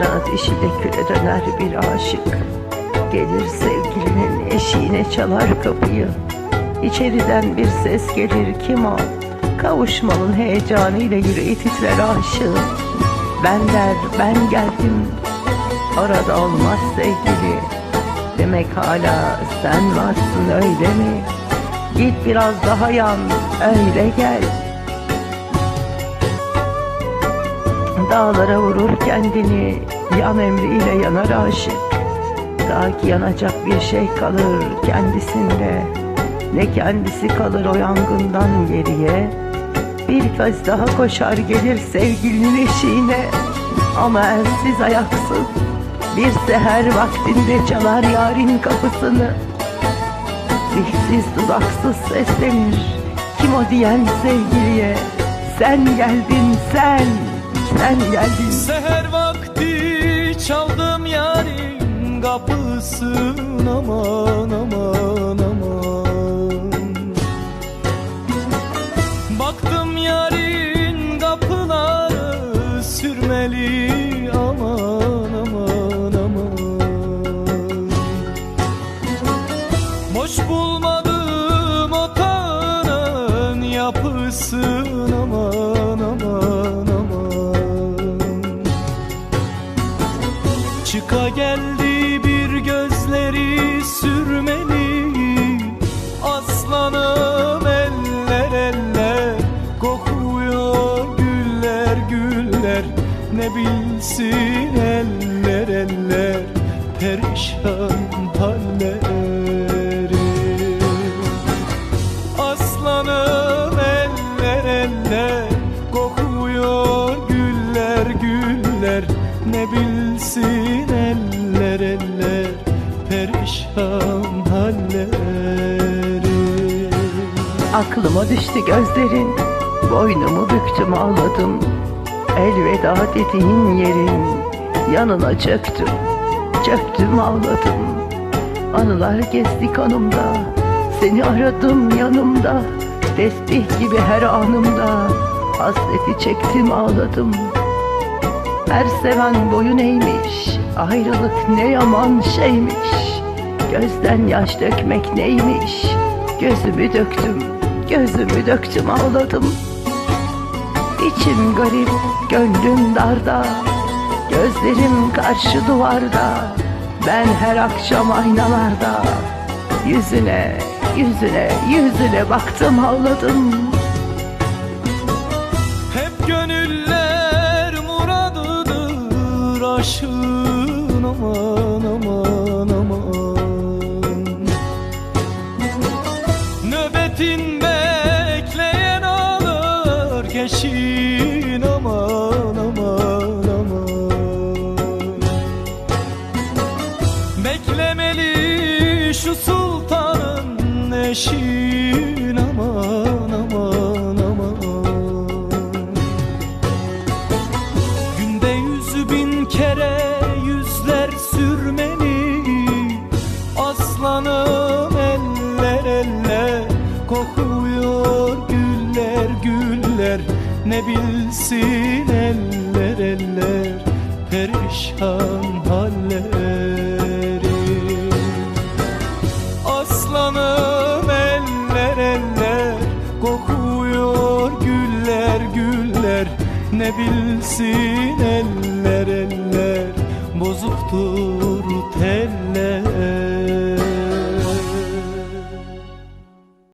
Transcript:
Hatıra dişiyle küle döner bir aşık. Gelir sevgilinin eşiğine çalar kapıyı. İçeriden bir ses gelir kim o? Kavuşmanın heyecanıyla yüreği titrer aşığın Ben der ben geldim Orada olmaz sevgili. Demek hala sen varsın öyle mi? Git biraz daha yan öyle gel Dağlara vurur kendini. Yan emriyle yanar aşık. Ta ki yanacak bir şey kalır kendisinde. Ne kendisi kalır o yangından geriye. Bir kez daha koşar gelir sevgilinin eşiğine. Ama elsiz ayaksız Bir seher vaktinde çalar yarın kapısını. Dilsiz dudaksız seslenir Kim o diyen sevgiliye. Sen geldin sen Sen geldin Seher vakti çaldım yarim kapısın aman aman aman. Baktım yarın kapıları sürmeli aman aman aman. Boş bulmadım otağının yapısın Çıka geldi bir gözleri sürmeli. Aslanım eller eller Kokuyor güller güller. Ne bilsin eller eller Perişan Perişan halleri. Aklıma düştü gözlerin Boynumu büktüm ağladım. Elveda dediğin yerin Yanına çöktüm Çöktüm ağladım. Anılar gezdi kanımda Seni aradım yanımda. Tesbih gibi her anımda Hasreti çektim ağladım. Her seven boyun eğmiş Ayrılık ne yaman şeymiş Gözden yaş dökmek neymiş? Gözümü döktüm Gözümü döktüm ağladım. İçim garip gönlüm darda. Gözlerim karşı duvarda. Ben her akşam aynalarda. Yüzüne yüzüne yüzüne baktım ağladım keşin aman aman aman. Beklemeli şu sultanın eşin aman aman aman. Günde yüzü bin kere bilsin eller eller perişan halleri. Aslanım eller eller kokuyor güller güller. Ne bilsin eller eller bozuktur